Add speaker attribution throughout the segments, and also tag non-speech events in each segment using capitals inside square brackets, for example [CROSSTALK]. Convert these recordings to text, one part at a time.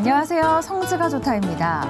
Speaker 1: 안녕하세요. 성지가 좋다입니다.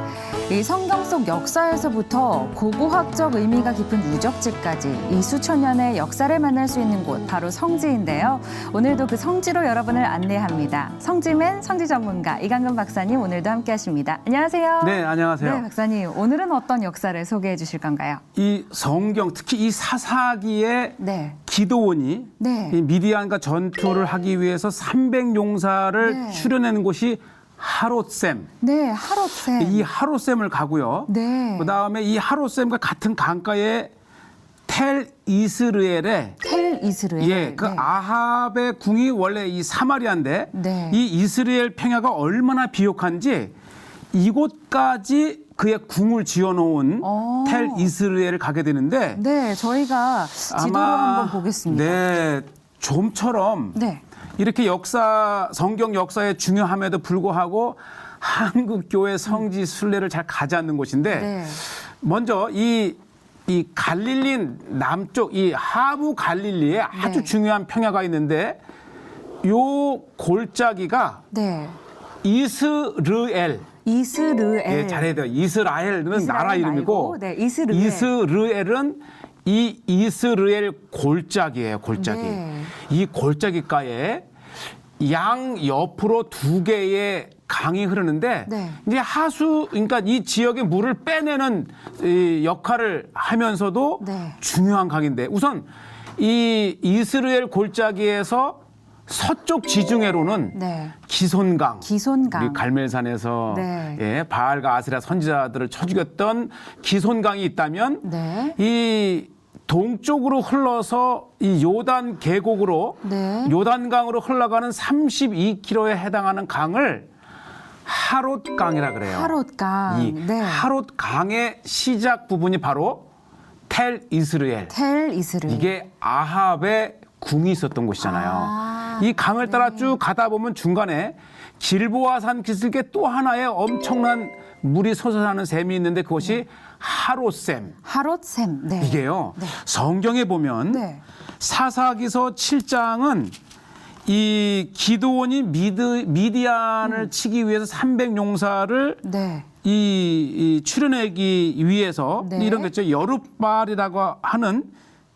Speaker 1: 이 성경 속 역사에서부터 고고학적 의미가 깊은 유적지까지 이 수천 년의 역사를 만날 수 있는 곳 바로 성지인데요. 오늘도 그 성지로 여러분을 안내합니다. 성지맨 성지 전문가 이강근 박사님 오늘도 함께 하십니다. 안녕하세요.
Speaker 2: 네, 안녕하세요.
Speaker 1: 네, 박사님 오늘은 어떤 역사를 소개해 주실 건가요?
Speaker 2: 이 성경 특히 이 사사기의
Speaker 1: 네.
Speaker 2: 기도원이
Speaker 1: 네.
Speaker 2: 이 미디안과 전투를 하기 위해서 300 용사를
Speaker 1: 네.
Speaker 2: 추려내는 곳이 하롯셈.
Speaker 1: 네, 하롯샘.
Speaker 2: 이 하롯셈을 가고요.
Speaker 1: 네.
Speaker 2: 그 다음에 이 하롯셈과 같은 강가에 텔 이스르엘에
Speaker 1: 텔 이스라엘.
Speaker 2: 예, 그
Speaker 1: 네.
Speaker 2: 아합의 궁이 원래 이 사마리아인데
Speaker 1: 네.
Speaker 2: 이 이스라엘 평야가 얼마나 비옥한지 이곳까지 그의 궁을 지어놓은
Speaker 1: 어.
Speaker 2: 텔 이스라엘을 가게 되는데
Speaker 1: 네, 저희가 지도로 한번 보겠습니다.
Speaker 2: 네, 좀처럼
Speaker 1: 네.
Speaker 2: 이렇게 역사 성경 역사의 중요함에도 불구하고 한국 교회 성지 순례를 잘 가지 않는 곳인데
Speaker 1: 네.
Speaker 2: 먼저 이 이 갈릴리 남쪽 이 하부 갈릴리에 아주
Speaker 1: 네.
Speaker 2: 중요한 평야가 있는데 요 골짜기가
Speaker 1: 네.
Speaker 2: 이스르엘
Speaker 1: 이스르엘.
Speaker 2: 예, 잘해야 돼요. 이스라엘은
Speaker 1: 이스라엘
Speaker 2: 나라 이름이고
Speaker 1: 네, 이스르엘.
Speaker 2: 이스르엘은 이 이스라엘 골짜기예요. 골짜기.
Speaker 1: 네.
Speaker 2: 이 골짜기가에 양 옆으로 두 개의 강이 흐르는데
Speaker 1: 네.
Speaker 2: 이제 하수 그러니까 이 지역의 물을 빼내는 이 역할을 하면서도
Speaker 1: 네.
Speaker 2: 중요한 강인데 우선 이 이스라엘 골짜기에서 서쪽 지중해로는
Speaker 1: 네.
Speaker 2: 기손강
Speaker 1: 기손강.
Speaker 2: 우리 갈멜산에서
Speaker 1: 네.
Speaker 2: 예, 바알과 아스라 선지자들을 쳐 죽였던 기손강이 있다면
Speaker 1: 네.
Speaker 2: 이 동쪽으로 흘러서 이 요단 계곡으로
Speaker 1: 네.
Speaker 2: 요단강으로 흘러가는 32km에 해당하는 강을 하롯강이라 그래요.
Speaker 1: 하롯강.
Speaker 2: 이
Speaker 1: 네.
Speaker 2: 하롯강의 시작 부분이 바로 텔 이스라엘.
Speaker 1: 텔 이스르엘.
Speaker 2: 이게 아합의 궁이 있었던 곳이잖아요.
Speaker 1: 아,
Speaker 2: 이 강을 따라 쭉 가다 보면 중간에 길보아산 기슭에 또 하나의 엄청난 물이 솟아나는 샘이 있는데 그것이 하롯샘.
Speaker 1: 하롯샘. 네.
Speaker 2: 이게요. 성경에 보면
Speaker 1: 네.
Speaker 2: 사사기서 7장은 이 기도원이 미드, 미디안을 치기 위해서 300용사를
Speaker 1: 네.
Speaker 2: 이, 이 출연하기 위해서
Speaker 1: 네.
Speaker 2: 이런 거죠. 여룻발이라고 하는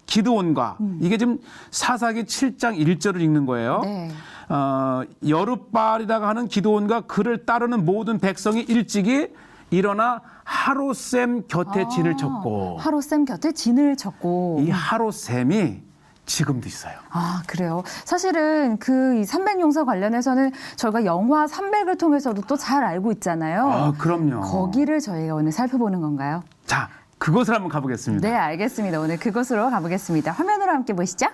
Speaker 2: 기도원과 이게 지금 사사기 7장 1절을 읽는 거예요.
Speaker 1: 네.
Speaker 2: 어, 여룻발이라고 하는 기도원과 그를 따르는 모든 백성이 일찍이 일어나 하롯샘 곁에 진을 쳤고
Speaker 1: 하롯샘 곁에 진을 쳤고.
Speaker 2: 이 하롯샘이 지금도 있어요.
Speaker 1: 아, 그래요. 사실은 그 300용사 관련해서는 저희가 영화 300을 통해서도 또 잘 알고 있잖아요.
Speaker 2: 아, 그럼요.
Speaker 1: 거기를 저희가 오늘 살펴보는 건가요?
Speaker 2: 자, 그것을 한번 가보겠습니다.
Speaker 1: 네, 알겠습니다. 오늘 그곳으로 가보겠습니다. 화면으로 함께 보시죠.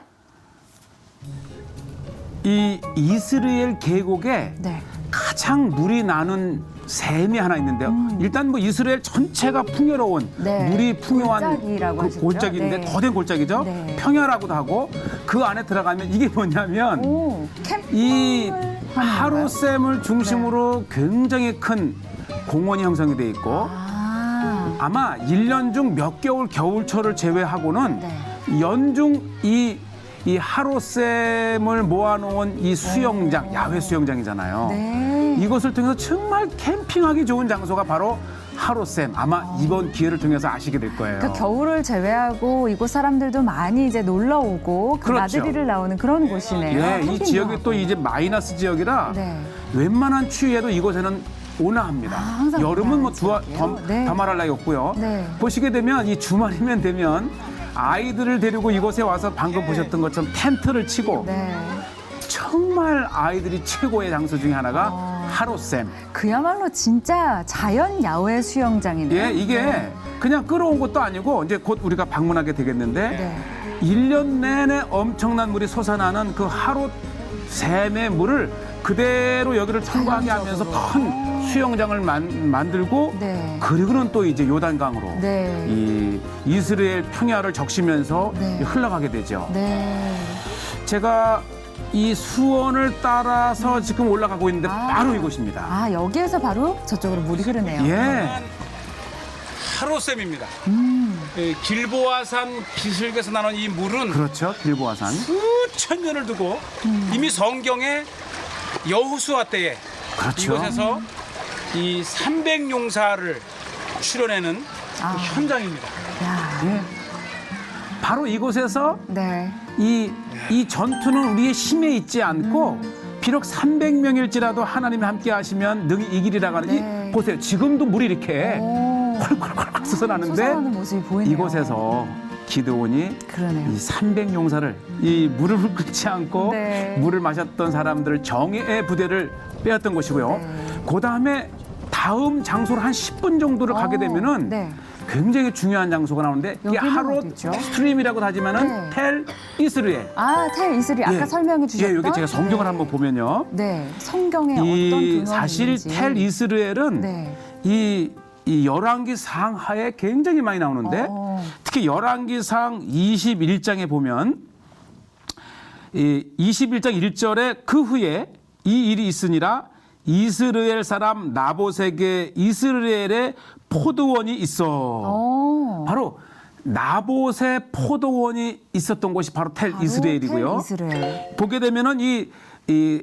Speaker 2: 이 이스라엘 계곡에
Speaker 1: 네.
Speaker 2: 가장 물이 나는 샘이 하나 있는데요. 일단 뭐 이스라엘 전체가 풍요로운
Speaker 1: 음. 네.
Speaker 2: 물이 풍요한
Speaker 1: 골짜기라고
Speaker 2: 그? 골짜기인데
Speaker 1: 네.
Speaker 2: 더된 골짜기죠.
Speaker 1: 네.
Speaker 2: 평야라고도 하고 그 안에 들어가면 이게 뭐냐면
Speaker 1: 오, 캠핑
Speaker 2: 이
Speaker 1: 하는
Speaker 2: 하루샘을 중심으로 굉장히 큰 공원이 형성이 돼 있고
Speaker 1: 아,
Speaker 2: 아마 일 년 중 몇 개월 겨울철을 제외하고는
Speaker 1: 네.
Speaker 2: 연중 이, 이 하루샘을 모아놓은 이 수영장, 야외 수영장이잖아요.
Speaker 1: 네.
Speaker 2: 이것을 통해서 정말 캠핑하기 좋은 장소가 바로 하루샘. 아마 이번 기회를 통해서 아시게 될 거예요.
Speaker 1: 그러니까 겨울을 제외하고 이곳 사람들도 많이 이제 놀러 오고 그
Speaker 2: 그렇죠.
Speaker 1: 나들이를 나오는 그런 곳이네요.
Speaker 2: 예, 이 지역이
Speaker 1: 하고.
Speaker 2: 또 이제 마이너스 지역이라
Speaker 1: 네.
Speaker 2: 웬만한 추위에도 이곳에는 온화합니다.
Speaker 1: 아, 항상
Speaker 2: 여름은 뭐 두아? 더,
Speaker 1: 네.
Speaker 2: 더 말할 나위 없고요.
Speaker 1: 네.
Speaker 2: 보시게 되면 이 주말이면 되면 아이들을 데리고 이곳에 와서 방금 보셨던 것처럼 텐트를 치고
Speaker 1: 네.
Speaker 2: 정말 아이들이 최고의 장소 중에 하나가
Speaker 1: 어.
Speaker 2: 하루샘.
Speaker 1: 그야말로 진짜 자연 야외 수영장이네요.
Speaker 2: 예, 이게 그냥 끌어온 것도 아니고 이제 곧 우리가 방문하게 되겠는데
Speaker 1: 네.
Speaker 2: 일 년 내내 엄청난 물이 솟아나는 그 하루 샘의 물을 그대로 여기를 통과하게 하면서 큰 수영장을 만, 만들고
Speaker 1: 네.
Speaker 2: 그리고는 또 이제 요단강으로
Speaker 1: 네.
Speaker 2: 이 이스라엘 평야를 적시면서
Speaker 1: 네.
Speaker 2: 흘러가게 되죠.
Speaker 1: 네.
Speaker 2: 제가 이 수원을 따라서 지금 올라가고 있는데
Speaker 1: 아.
Speaker 2: 바로 이곳입니다.
Speaker 1: 아, 여기에서 바로 저쪽으로 물이 흐르네요.
Speaker 2: 예. 하로샘입니다.
Speaker 1: 음.
Speaker 2: 길보아산 기슭에서 나는 이 물은
Speaker 3: 그렇죠. 길보아산.
Speaker 2: 수천 년을 두고 이미 성경에 여호수아 때에
Speaker 3: 그렇죠.
Speaker 2: 이곳에서 이 300용사를 출연하는
Speaker 1: 아.
Speaker 2: 그 현장입니다.
Speaker 1: 야,
Speaker 2: 예. 바로 이곳에서
Speaker 1: 네.
Speaker 2: 이, 이 전투는 우리의 힘에 있지 않고 비록 300명일지라도 하나님이 함께 하시면 능히 이기리라고 하는
Speaker 1: 네.
Speaker 2: 이 보세요. 지금도 물이 이렇게
Speaker 1: 오.
Speaker 2: 콜콜콜콜 솟아나는데
Speaker 1: 솟아나는 모습이 보이네요.
Speaker 2: 이곳에서 기드온이
Speaker 1: 그러네요.
Speaker 2: 이 300용사를 이 물을 끓지 않고
Speaker 1: 네.
Speaker 2: 물을 마셨던 사람들을 정예의 부대를 빼앗던 곳이고요.
Speaker 1: 네.
Speaker 2: 그 다음에 다음 장소로 한 10분 정도를 가게
Speaker 1: 어,
Speaker 2: 되면은
Speaker 1: 네.
Speaker 2: 굉장히 중요한 장소가 나오는데 이게
Speaker 1: 여기는
Speaker 2: 하롯
Speaker 1: 어디죠?
Speaker 2: 스트림이라고 하지만은
Speaker 1: 네.
Speaker 2: 텔 이스르엘.
Speaker 1: 아, 텔 이슬이 아까
Speaker 2: 예.
Speaker 1: 설명해 주셨던
Speaker 2: 예, 여기 제가 성경을
Speaker 1: 네.
Speaker 2: 한번 보면요.
Speaker 1: 네, 성경에 어떤
Speaker 2: 이
Speaker 1: 근원이
Speaker 2: 사실
Speaker 1: 있는지.
Speaker 2: 텔 이스르엘은
Speaker 1: 네.
Speaker 2: 이, 이 열왕기 상 하에 굉장히 많이 나오는데
Speaker 1: 어.
Speaker 2: 특히 열왕기상 21장에 보면 이 21장 1절에 그 후에 이 일이 있으니라 이스라엘 사람 나보세게 이스라엘에 포도원이 있어.
Speaker 1: 어.
Speaker 2: 바로 나봇의 포도원이 있었던 곳이 바로 텔
Speaker 1: 바로
Speaker 2: 이스라엘이고요.
Speaker 1: 텔 이스라엘.
Speaker 2: 보게 되면은 이, 이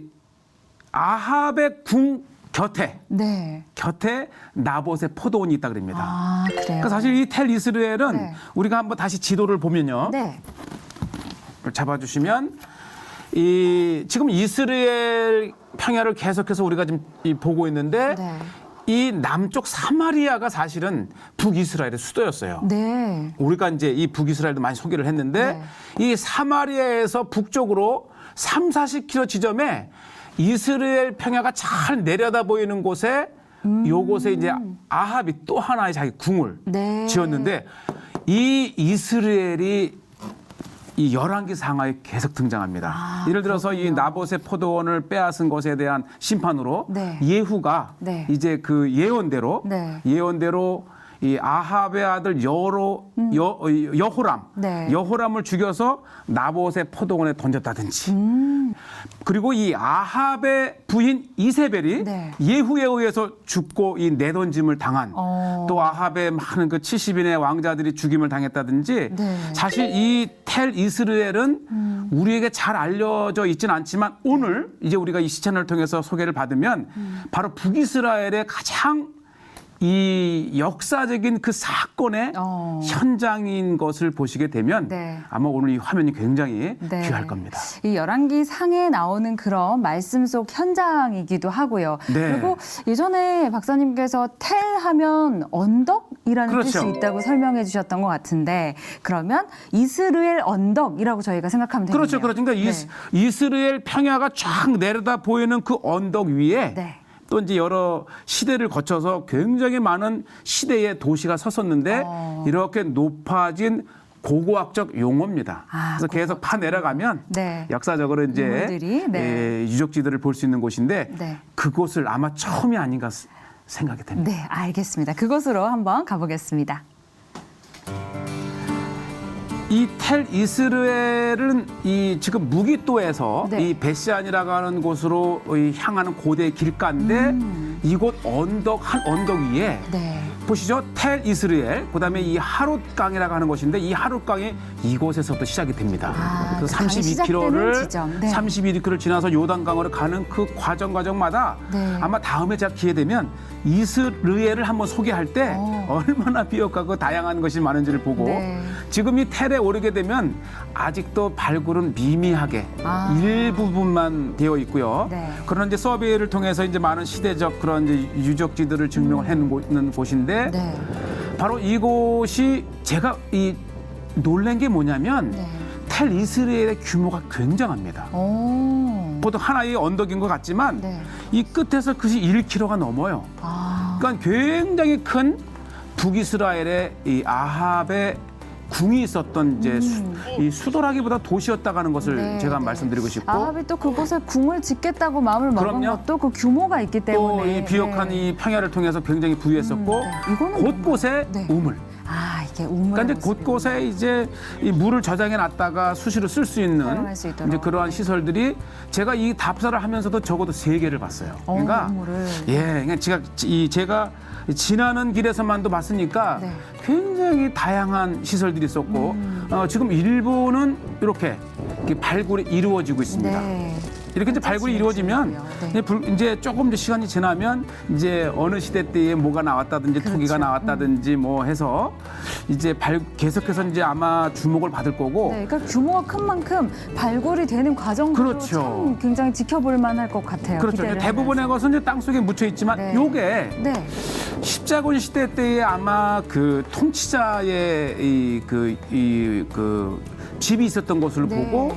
Speaker 2: 아합의 궁 곁에
Speaker 1: 네.
Speaker 2: 곁에 나봇의 포도원이 있다 그럽니다.
Speaker 1: 아, 그래요.
Speaker 2: 그러니까 사실 이 텔 이스라엘은
Speaker 1: 네.
Speaker 2: 우리가 한번 다시 지도를 보면요.
Speaker 1: 네.
Speaker 2: 잡아주시면 이 지금 이스라엘 평야를 계속해서 우리가 지금 이 보고 있는데
Speaker 1: 네.
Speaker 2: 이 남쪽 사마리아가 사실은 북이스라엘의 수도였어요.
Speaker 1: 네.
Speaker 2: 우리가 이제 이 북이스라엘도 많이 소개를 했는데 이 사마리아에서 북쪽으로 3, 40km 지점에 이스라엘 평야가 잘 내려다 보이는 곳에 요곳에 이제 아합이 또 하나의 자기 궁을
Speaker 1: 네.
Speaker 2: 지었는데 이 이스라엘이 이 열왕기 상하에 계속 등장합니다.
Speaker 1: 아,
Speaker 2: 예를 들어서 이 나봇의 포도원을 빼앗은 것에 대한 심판으로
Speaker 1: 네.
Speaker 2: 예후가
Speaker 1: 네.
Speaker 2: 이제 그 예언대로
Speaker 1: 네.
Speaker 2: 예언대로 이 아합의 아들 여로 여, 어, 여호람
Speaker 1: 음. 네.
Speaker 2: 여호람을 죽여서 나봇의 포도원에 던졌다든지
Speaker 1: 음.
Speaker 2: 그리고 이 아합의 부인 이세벨이
Speaker 1: 네.
Speaker 2: 예후에 의해서 죽고 이 내던짐을 당한
Speaker 1: 어.
Speaker 2: 또 아합의 많은 그 70인의 왕자들이 죽임을 당했다든지
Speaker 1: 네.
Speaker 2: 사실 이 텔 이스라엘은 우리에게 잘 알려져 있지는 않지만 오늘 이제 우리가 이 시간을 통해서 소개를 받으면 바로 북이스라엘의 가장 이 역사적인 그 사건의
Speaker 1: 어.
Speaker 2: 현장인 것을 보시게 되면
Speaker 1: 네.
Speaker 2: 아마 오늘 이 화면이 굉장히
Speaker 1: 네.
Speaker 2: 귀할 겁니다.
Speaker 1: 이 열왕기 상에 나오는 그런 말씀 속 현장이기도 하고요.
Speaker 2: 네.
Speaker 1: 그리고 예전에 박사님께서 텔 하면 언덕이라는
Speaker 2: 그렇죠.
Speaker 1: 뜻이 있다고 설명해 주셨던 것 같은데 그러면 이스라엘 언덕이라고 저희가 생각하면 되겠네요.
Speaker 2: 그렇죠, 그렇죠. 그러니까
Speaker 1: 네.
Speaker 2: 이스, 이스라엘 평야가 쫙 내려다 보이는 그 언덕 위에
Speaker 1: 네.
Speaker 2: 또 이제 여러 시대를 거쳐서 굉장히 많은 시대의 도시가 섰었는데
Speaker 1: 어.
Speaker 2: 이렇게 높아진 고고학적 용어입니다.
Speaker 1: 아,
Speaker 2: 그래서 계속 파 내려가면
Speaker 1: 네.
Speaker 2: 역사적으로 이제
Speaker 1: 유물들이, 네.
Speaker 2: 예, 유적지들을 볼 수 있는 곳인데
Speaker 1: 네.
Speaker 2: 그곳을 아마 처음이 아닌가 스- 생각이 됩니다.
Speaker 1: 네, 알겠습니다. 그곳으로 한번 가보겠습니다.
Speaker 2: 이 텔 이스라엘은 이 지금 무기또에서
Speaker 1: 네.
Speaker 2: 이 베시안이라고 하는 곳으로 이 향하는 고대 길가인데 이곳 언덕 한 언덕 위에
Speaker 1: 네.
Speaker 2: 보시죠 텔 이스라엘 그다음에 이 하룻강이라고 하는 곳인데 이 하룻강이 이곳에서부터 시작이 됩니다.
Speaker 1: 아,
Speaker 2: 그래서
Speaker 1: 그 강이 시작되는
Speaker 2: 32km를
Speaker 1: 지점. 네.
Speaker 2: 32km를 지나서 요단강으로 가는 그 과정 과정마다
Speaker 1: 네.
Speaker 2: 아마 다음에 제가 기회 되면 이스라엘을 한번 소개할 때
Speaker 1: 어.
Speaker 2: 얼마나 비옥하고 다양한 것이 많은지를 보고
Speaker 1: 네.
Speaker 2: 지금 이 텔에 오르게 되면 아직도 발굴은 미미하게
Speaker 1: 아.
Speaker 2: 일부분만 되어 있고요.
Speaker 1: 네.
Speaker 2: 그런 이제 서베이를 통해서 이제 많은 시대적 그런 이제 유적지들을 증명을 해놓는 곳인 데
Speaker 1: 네.
Speaker 2: 바로 이곳이 제가 이 놀란 게 뭐냐면
Speaker 1: 네.
Speaker 2: 텔 이스라엘의 규모가 굉장합니다.
Speaker 1: 오.
Speaker 2: 보통 하나의 언덕인 것 같지만
Speaker 1: 네.
Speaker 2: 이 끝에서 그것이 1km가 넘어요.
Speaker 1: 아.
Speaker 2: 그러니까 굉장히 큰 북이스라엘의 이 아합의 궁이 있었던 이제 수, 이 수도라기보다 도시였다고 하는 것을
Speaker 1: 음. 네,
Speaker 2: 제가
Speaker 1: 네.
Speaker 2: 말씀드리고 싶고
Speaker 1: 아합이 또 그곳에 궁을 짓겠다고 마음을 먹은
Speaker 2: 그럼요.
Speaker 1: 것도 그 규모가 있기
Speaker 2: 또
Speaker 1: 때문에
Speaker 2: 이 비옥한
Speaker 1: 네.
Speaker 2: 이 평야를 통해서 굉장히 부유했었고
Speaker 1: 음, 네. 이거는
Speaker 2: 곳곳에
Speaker 1: 네.
Speaker 2: 우물.
Speaker 1: 아 이게 우물
Speaker 2: 그러니까 이제 곳곳에 이제 이 물을 저장해 놨다가 수시로 쓸 수 있는
Speaker 1: 사용할 수 있도록.
Speaker 2: 이제 그러한 시설들이 제가 이 답사를 하면서도 적어도 세 개를 봤어요.
Speaker 1: 어,
Speaker 2: 그러니까
Speaker 1: 우물을.
Speaker 2: 예, 그러니까 제가 이 제가 지나는 길에서만도 봤으니까
Speaker 1: 네.
Speaker 2: 굉장히 다양한 시설들이 있었고
Speaker 1: 음.
Speaker 2: 어, 지금 일부는 이렇게, 이렇게 발굴이 이루어지고 있습니다.
Speaker 1: 네.
Speaker 2: 이렇게 이제 발굴이 이루어지면
Speaker 1: 네.
Speaker 2: 이제, 불- 이제 조금 이제 시간이 지나면 이제 어느 시대 때에 뭐가 나왔다든지
Speaker 1: 그렇죠.
Speaker 2: 토기가 나왔다든지 뭐 해서 이제 발, 계속해서 이제 아마 주목을 받을 거고
Speaker 1: 네, 그러니까 규모가 큰 만큼 발굴이 되는 과정도
Speaker 2: 그렇죠.
Speaker 1: 참 굉장히 지켜볼 만할 것 같아요.
Speaker 2: 그렇죠. 대부분의
Speaker 1: 하면서.
Speaker 2: 것은 이제 땅 속에 묻혀 있지만
Speaker 1: 네.
Speaker 2: 요게
Speaker 1: 네.
Speaker 2: 십자군 시대 때에 아마 그 통치자의 이그 이그 집이 있었던 것을
Speaker 1: 네.
Speaker 2: 보고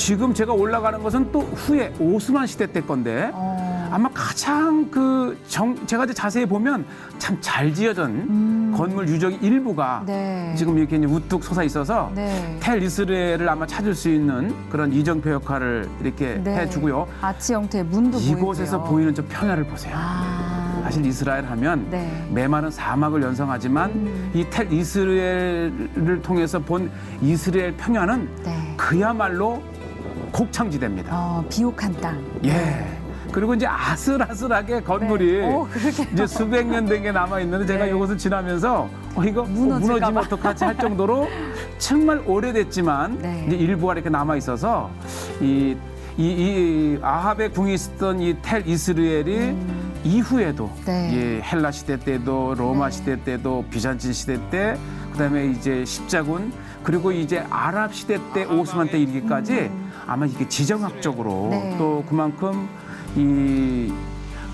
Speaker 2: 지금 제가 올라가는 것은 또 후에 오스만 시대 때 건데
Speaker 1: 어.
Speaker 2: 아마 가장 그 정, 제가 이제 자세히 보면 참 잘 지어진 건물 유적 일부가
Speaker 1: 음. 네.
Speaker 2: 지금 이렇게 이제 우뚝 솟아 있어서
Speaker 1: 네.
Speaker 2: 텔 이스라엘을 아마 찾을 수 있는 그런 이정표 역할을 이렇게
Speaker 1: 네.
Speaker 2: 해주고요.
Speaker 1: 아치 형태의 문도
Speaker 2: 이곳에서
Speaker 1: 보이고요.
Speaker 2: 보이는 저 평야를 보세요.
Speaker 1: 아.
Speaker 2: 사실 이스라엘 하면
Speaker 1: 네.
Speaker 2: 메마른 사막을 연상하지만
Speaker 1: 음.
Speaker 2: 이텔 이스라엘을 통해서 본 이스라엘 평야는
Speaker 1: 네.
Speaker 2: 그야말로 곡창지대입니다.
Speaker 1: 어, 비옥한 땅.
Speaker 2: 예. 그리고 이제 아슬아슬하게 건물이
Speaker 1: 네. 오, 그러게요.
Speaker 2: 이제 수백 년 된 게 남아 있는데 제가
Speaker 1: 네.
Speaker 2: 이곳을 지나면서 어 이거
Speaker 1: 무너질까
Speaker 2: 무너지면
Speaker 1: 봐.
Speaker 2: 어떡하지 할 정도로 [LAUGHS] 정말 오래됐지만
Speaker 1: 네.
Speaker 2: 이제 일부가 이렇게 남아 있어서 이, 이, 이 아합의 궁이 있었던 이 텔 이후에도
Speaker 1: 음. 네.
Speaker 2: 예, 헬라 시대 때도 로마
Speaker 1: 네.
Speaker 2: 시대 때도 비잔틴 시대 때 그다음에 이제 십자군 그리고 이제 아랍 시대 때 오스만 때 이르기까지 아마 이게 지정학적으로
Speaker 1: 음. 네.
Speaker 2: 또 그만큼 이,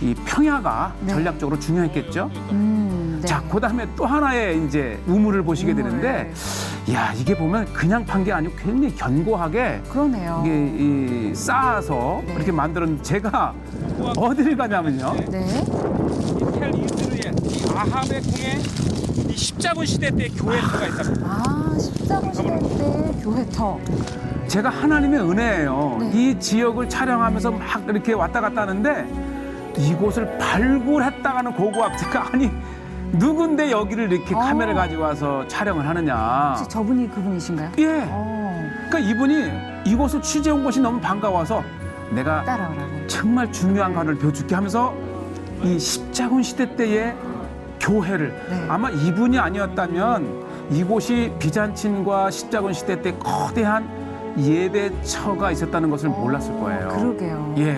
Speaker 2: 이 평야가
Speaker 1: 네.
Speaker 2: 전략적으로 중요했겠죠.
Speaker 1: 음, 네.
Speaker 2: 자, 그 다음에 또 하나의 이제 우물을 보시게
Speaker 1: 우물.
Speaker 2: 되는데, 야 이게 보면 그냥 판 게 아니고 굉장히 견고하게
Speaker 1: 그러네요.
Speaker 2: 이게 이 쌓아서
Speaker 1: 네.
Speaker 2: 이렇게 만들었는데 제가 어디를 가냐면요.
Speaker 1: 네.
Speaker 3: 이 아합의 궁에 이 십자군 시대 때 교회터가 있답니다.
Speaker 1: 아, 십자군 시대 때 교회터.
Speaker 2: 제가 하나님의 은혜예요.
Speaker 1: 네.
Speaker 2: 이 지역을 촬영하면서 막 이렇게 왔다 갔다 하는데 이곳을 발굴했다가는 고고학자가 아니 누군데 여기를 이렇게
Speaker 1: 어.
Speaker 2: 카메라 가지고 와서 촬영을 하느냐.
Speaker 1: 혹시 저분이 그분이신가요?
Speaker 2: 예.
Speaker 1: 어,
Speaker 2: 그러니까 이분이 이곳을 취재 온 것이 너무 반가워서 내가
Speaker 1: 따라오라고.
Speaker 2: 정말 중요한 관을 배워줄게 하면서 이 십자군 시대 때의 교회를
Speaker 1: 네.
Speaker 2: 아마 이분이 아니었다면 이곳이 비잔틴과 십자군 시대 때 거대한 예배처가 있었다는 것을 몰랐을
Speaker 1: 어,
Speaker 2: 거예요.
Speaker 1: 그러게요.
Speaker 2: 예.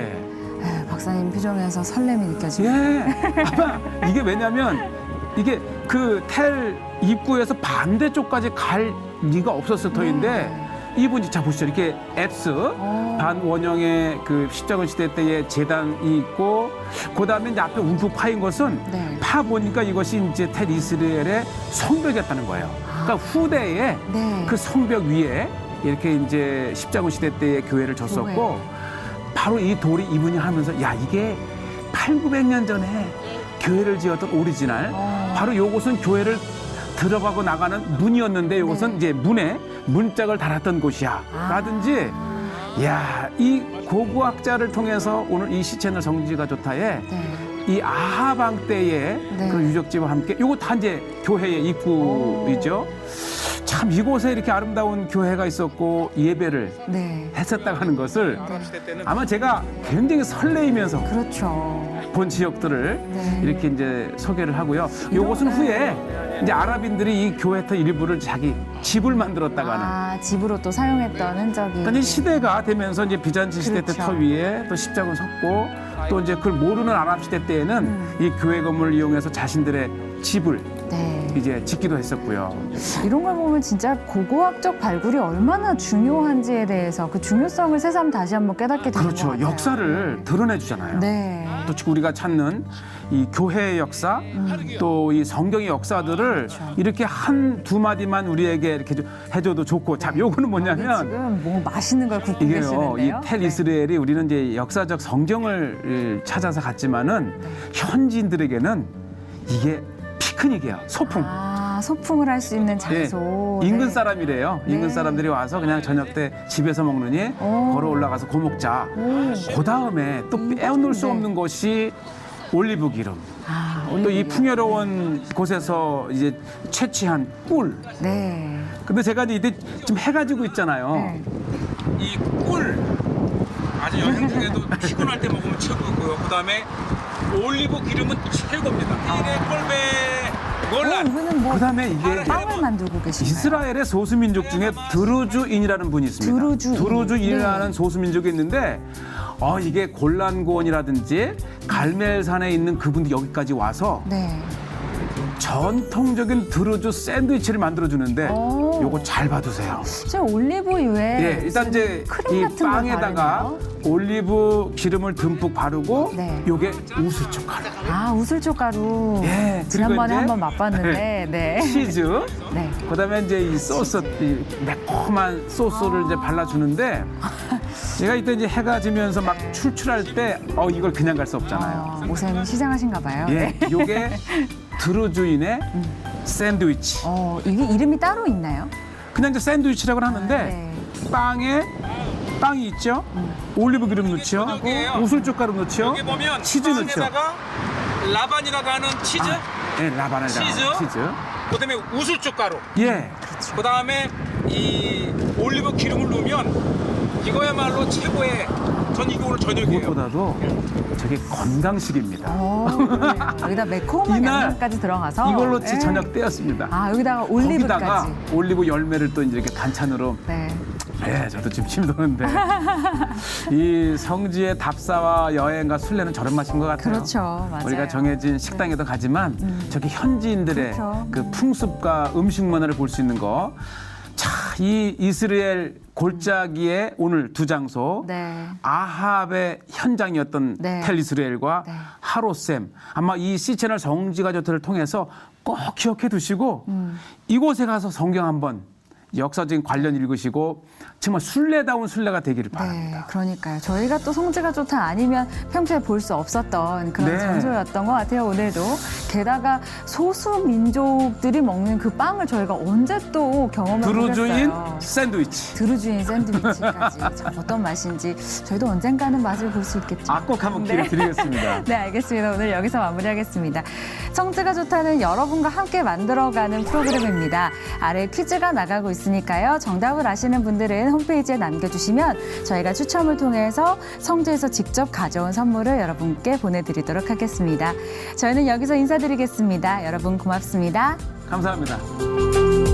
Speaker 1: 에, 박사님 표정에서 설렘이 느껴지네요.
Speaker 2: 예. 아마 이게 왜냐면 이게 그 텔 입구에서 반대쪽까지 갈 리가 없었을 터인데
Speaker 1: 네.
Speaker 2: 이분이 자 보시죠 이렇게 앱스
Speaker 1: 어.
Speaker 2: 반원형의 그 십자군 시대 때의 재단이 있고 그 다음에 이제 앞에 움푹 파인 것은
Speaker 1: 네.
Speaker 2: 파 보니까 이것이 이제 텔 이스라엘의 성벽이었다는 거예요. 그러니까 후대에
Speaker 1: 네.
Speaker 2: 그 성벽 위에 이렇게 이제 십자군 시대 때의 교회를 졌었고
Speaker 1: 교회.
Speaker 2: 바로 이 돌이 이분이 하면서 야 이게 8, 900년 전에 교회를 지었던 오리지널
Speaker 1: 어.
Speaker 2: 바로 요것은 교회를 들어가고 나가는 문이었는데 요것은
Speaker 1: 네.
Speaker 2: 이제 문에 문짝을 달았던 곳이야
Speaker 1: 아.
Speaker 2: 라든지 야 이 고고학자를 통해서 오늘 이 시체널 성지가 좋다에
Speaker 1: 네.
Speaker 2: 이 아하방 때의
Speaker 1: 네.
Speaker 2: 그 유적지와 함께 요거 다 이제 교회의 입구이죠. 참 이곳에 이렇게 아름다운 교회가 있었고 예배를
Speaker 1: 네.
Speaker 2: 했었다고 하는 것을
Speaker 3: 때는
Speaker 2: 아마 제가 굉장히 설레이면서
Speaker 1: 그렇죠.
Speaker 2: 본 지역들을
Speaker 1: 네.
Speaker 2: 이렇게 이제 소개를 하고요. 요것은 후에 이제 아랍인들이 이 교회터 일부를 자기 집을 만들었다가는
Speaker 1: 아, 집으로 또 사용했던 흔적이.
Speaker 2: 그러니까 이제 시대가 되면서 이제 비잔치 시대 때
Speaker 1: 그렇죠.
Speaker 2: 터 위에 또 십자군 섰고 또 이제 그걸 모르는 아랍 시대 때에는
Speaker 1: 음.
Speaker 2: 이 교회 건물을 이용해서 자신들의 집을
Speaker 1: 네.
Speaker 2: 이제 짓기도 했었고요.
Speaker 1: 이런 걸 보면 진짜 고고학적 발굴이 얼마나 중요한지에 대해서 그 중요성을 새삼 다시 한번 깨닫게 되는 것
Speaker 2: 그렇죠.
Speaker 1: 같아요.
Speaker 2: 역사를 드러내 주잖아요.
Speaker 1: 네.
Speaker 2: 또 지금 우리가 찾는 이 교회의 역사, 또 이 성경의 역사들을
Speaker 1: 음. 그렇죠.
Speaker 2: 이렇게 한 두 마디만 우리에게 이렇게 좀 해줘도 좋고, 참 요거는
Speaker 1: 아,
Speaker 2: 뭐냐면
Speaker 1: 지금 뭐 맛있는 걸 굽고
Speaker 2: 이게요, 이
Speaker 1: 계시는데요.
Speaker 2: 텔
Speaker 1: 네.
Speaker 2: 이스라엘이 우리는 이제 역사적 성경을 찾아서 갔지만은
Speaker 1: 네.
Speaker 2: 현지인들에게는 이게 피크닉이에요, 소풍.
Speaker 1: 아, 소풍을 할 수 있는
Speaker 2: 예,
Speaker 1: 장소.
Speaker 2: 인근
Speaker 1: 네.
Speaker 2: 사람이래요. 인근
Speaker 1: 네.
Speaker 2: 사람들이 와서 그냥 저녁 때 집에서 먹느니
Speaker 1: 오.
Speaker 2: 걸어 올라가서 고 먹자.
Speaker 1: 오.
Speaker 2: 그 다음에 또
Speaker 1: 음,
Speaker 2: 빼어놓을 수
Speaker 1: 네.
Speaker 2: 없는 것이 올리브 기름.
Speaker 1: 아,
Speaker 2: 또 이. 풍요로운 곳에서 이제 채취한 꿀.
Speaker 1: 네.
Speaker 2: 근데 제가 이제 좀 해가지고 있잖아요.
Speaker 1: 네.
Speaker 3: 이 꿀 아주 여행 중에도 피곤할 때 먹으면 최고고요. 그 다음에 올리브 기름은 최고입니다. 이래 꼴배
Speaker 1: 어,
Speaker 3: 논란.
Speaker 1: 뭐
Speaker 2: 그다음에 이게
Speaker 1: 빵을 만들고 계신가요?
Speaker 2: 이스라엘의 소수민족 중에 드루주인이라는 분이 있습니다.
Speaker 1: 드루주인.
Speaker 2: 드루주인이라는
Speaker 1: 네.
Speaker 2: 소수민족이 있는데 어 이게 골란고원이라든지 갈멜산에 있는 그분들이 여기까지 와서
Speaker 1: 네.
Speaker 2: 전통적인 드루즈 샌드위치를 만들어 주는데
Speaker 1: 오.
Speaker 2: 요거 잘 봐두세요.
Speaker 1: 저 올리브유에
Speaker 2: 예, 일단 이제
Speaker 1: 크림
Speaker 2: 이
Speaker 1: 같은 걸
Speaker 2: 빵에다가. 올리브 기름을 듬뿍 바르고
Speaker 1: 네.
Speaker 2: 요게 우수초 가루.
Speaker 1: 아 우슬초가루.
Speaker 2: 예,
Speaker 1: 지난번에
Speaker 2: 이제
Speaker 1: 한번 맛봤는데, 네.
Speaker 2: 치즈.
Speaker 1: 네.
Speaker 2: 그다음에 이제 이 소스 이 매콤한 소스를 이제 발라주는데 얘가 이때 이제 해가 지면서 막 출출할 때 어 이걸 그냥 갈 수 없잖아요.
Speaker 1: 어, 모생 시장하신가 봐요.
Speaker 2: 예,
Speaker 1: 네.
Speaker 2: 요게 [LAUGHS] 드루주인의 샌드위치.
Speaker 1: 어, 이게 이름이 따로 있나요?
Speaker 2: 그냥 이제 샌드위치라고 하는데
Speaker 1: 아, 네.
Speaker 2: 빵에 빵이 있죠. 올리브 기름 넣죠.
Speaker 3: 저녁이에요.
Speaker 2: 우슬쪽 가루 넣죠.
Speaker 3: 여기 보면
Speaker 2: 치즈 넣죠.
Speaker 3: 빵에다가 라반이라고 하는 치즈,
Speaker 2: 예, 라바나다
Speaker 3: 치즈?
Speaker 2: 치즈.
Speaker 3: 그다음에 우슬쪽 가루,
Speaker 2: 예.
Speaker 3: 그다음에 이 올리브 기름을 넣으면 이거야말로 최고의 전 이게 오늘 저녁이에요.
Speaker 2: 무엇보다도 저게 건강식입니다.
Speaker 1: 어, 그래요. 여기다 매콤한
Speaker 2: 이날
Speaker 1: 양념까지 들어가서
Speaker 2: 이걸로
Speaker 1: 예.
Speaker 2: 지 저녁 때였습니다.
Speaker 1: 아
Speaker 2: 여기다가
Speaker 1: 올리브까지.
Speaker 2: 올리브 열매를 또 이제 이렇게 반찬으로
Speaker 1: 네.
Speaker 2: 예, 저도 지금 침 도는데 [LAUGHS] 이 성지의 답사와 여행과 순례는 저런 맛인 것 같아요.
Speaker 1: 그렇죠. 맞아요. 네.
Speaker 2: 우리가 정해진 식당에도 가지만 저기 현지인들의
Speaker 1: 그렇죠.
Speaker 2: 그 풍습과 음식 문화를 볼 수 있는 거. 자, 이 이스라엘 골짜기의 오늘 두 장소.
Speaker 1: 네.
Speaker 2: 아합의 현장이었던
Speaker 1: 네.
Speaker 2: 텔 이스라엘과
Speaker 1: 네.
Speaker 2: 하로셈 아마 이 C채널 성지가조트를 통해서 꼭 기억해 두시고
Speaker 1: 음.
Speaker 2: 이곳에 가서 성경 한번 역사적인 관련 읽으시고 정말 순례다운 순례가 되기를
Speaker 1: 네,
Speaker 2: 바랍니다.
Speaker 1: 그러니까요. 저희가 또 성지가 좋다 아니면 평소에 볼 수 없었던 그런
Speaker 2: 네.
Speaker 1: 장소였던 것 같아요, 오늘도. 게다가 소수 민족들이 먹는 그 빵을 저희가 언제 또 경험을
Speaker 2: 드루주인
Speaker 1: 보겠어요.
Speaker 2: 샌드위치.
Speaker 1: 드루주인 샌드위치까지 [LAUGHS] 참 어떤 맛인지 저희도 언젠가는 맛을 볼 수 있겠죠.
Speaker 2: 아, 꼭 한번 기회 드리겠습니다. [LAUGHS]
Speaker 1: 네, 알겠습니다. 오늘 여기서 마무리하겠습니다. 성지가 좋다는 여러분과 함께 만들어가는 프로그램입니다. 아래 퀴즈가 나가고 있 으니까요. 정답을 아시는 분들은 홈페이지에 남겨주시면 저희가 추첨을 통해서 성지에서 직접 가져온 선물을 여러분께 보내드리도록 하겠습니다. 저희는 여기서 인사드리겠습니다. 여러분 고맙습니다.
Speaker 2: 감사합니다.